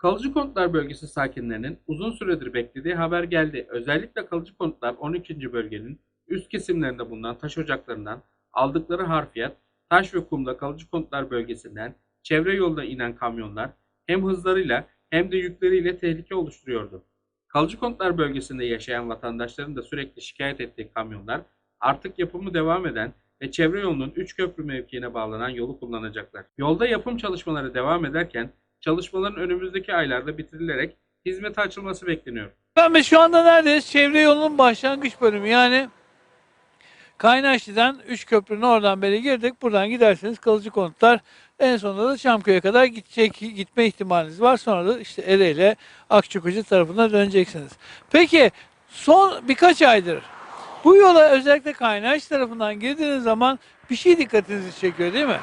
Kalıcı Konutlar Bölgesi sakinlerinin uzun süredir beklediği haber geldi. Özellikle Kalıcı Konutlar 12. bölgenin üst kesimlerinde bulunan taş ocaklarından aldıkları harfiyat, taş ve kumda Kalıcı Konutlar Bölgesi'nden çevre yolda inen kamyonlar hem hızlarıyla hem de yükleriyle tehlike oluşturuyordu. Kalıcı Konutlar Bölgesi'nde yaşayan vatandaşların da sürekli şikayet ettiği kamyonlar artık yapımı devam eden ve çevre yolunun 3 köprü mevkiine bağlanan yolu kullanacaklar. Yolda yapım çalışmaları devam ederken çalışmaların önümüzdeki aylarda bitirilerek hizmete açılması bekleniyor. Ben biz şu anda neredeyiz? Çevre yolunun başlangıç bölümü yani Kaynaşlı'dan üç köprünün oradan beri girdik. Buradan giderseniz kalıcı konutlar en sonunda da Çamköy'e kadar gidecek gitme ihtimaliniz var. Sonra da işte Ereğli, Akçakoca tarafına döneceksiniz. Peki son birkaç aydır bu yola özellikle Kaynaş tarafından girdiğiniz zaman bir şey dikkatinizi çekiyor değil mi?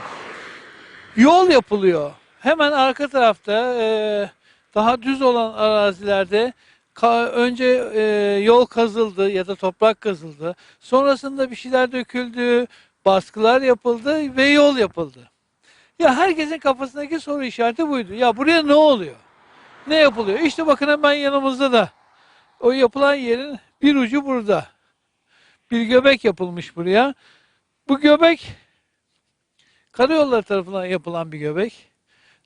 Yol yapılıyor. Hemen arka tarafta eee, daha düz olan arazilerde önce eee, yol kazıldı ya da toprak kazıldı. Sonrasında bir şeyler döküldü, baskılar yapıldı ve yol yapıldı. Ya herkesin kafasındaki soru işareti buydu. Ya buraya ne oluyor? Ne yapılıyor? İşte bakın hemen yanımızda da o yapılan yerin bir ucu burada. Bir göbek yapılmış buraya. Bu göbek karayolları tarafından yapılan bir göbek.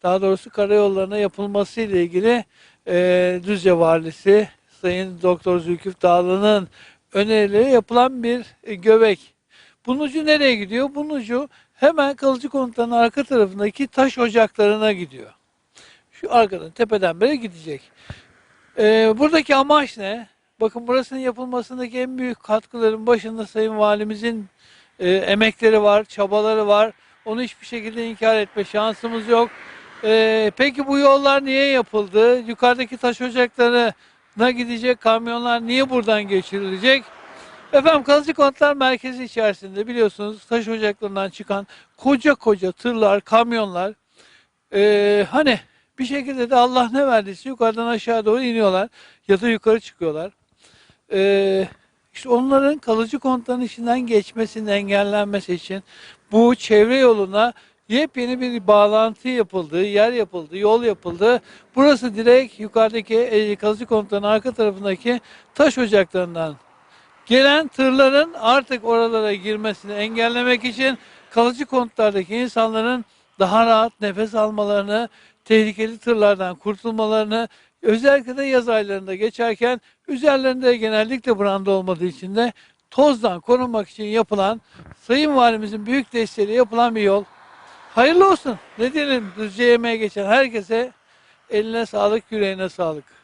Daha doğrusu karayollarına yapılması ile ilgili eee Düzce Valisi Sayın Doktor Zülküf Dağlı'nın önerileri yapılan bir e, göbek. Bunun ucu nereye gidiyor? Bunun ucu hemen kalıcı konutların arka tarafındaki taş ocaklarına gidiyor. Şu arkadan tepeden beri gidecek. Eee, buradaki amaç ne? Bakın burasının yapılmasındaki en büyük katkıların başında Sayın Valimizin e, emekleri var, çabaları var. Onu hiçbir şekilde inkar etme şansımız yok. E, peki bu yollar niye yapıldı? Yukarıdaki taş ocaklarına gidecek kamyonlar niye buradan geçirilecek? Efendim Kalıcı Konutlar Merkezi içerisinde biliyorsunuz taş ocaklarından çıkan koca koca tırlar, kamyonlar e, hani bir şekilde de Allah ne verdiyse yukarıdan aşağı doğru iniyorlar ya da yukarı çıkıyorlar. Ee, işte onların kalıcı konutların içinden geçmesinin engellenmesi için bu çevre yoluna yepyeni bir bağlantı yapıldı, yer yapıldı, yol yapıldı. Burası direkt yukarıdaki e, kalıcı konutların arka tarafındaki taş ocaklarından gelen tırların artık oralara girmesini engellemek için kalıcı konutlardaki insanların daha rahat nefes almalarını, tehlikeli tırlardan kurtulmalarını, özellikle de yaz aylarında geçerken üzerlerinde genellikle branda olmadığı için de tozdan korunmak için yapılan Sayın Valimizin büyük desteğiyle yapılan bir yol. Hayırlı olsun. Ne diyelim Düzce yemeğe geçen herkese eline sağlık, yüreğine sağlık.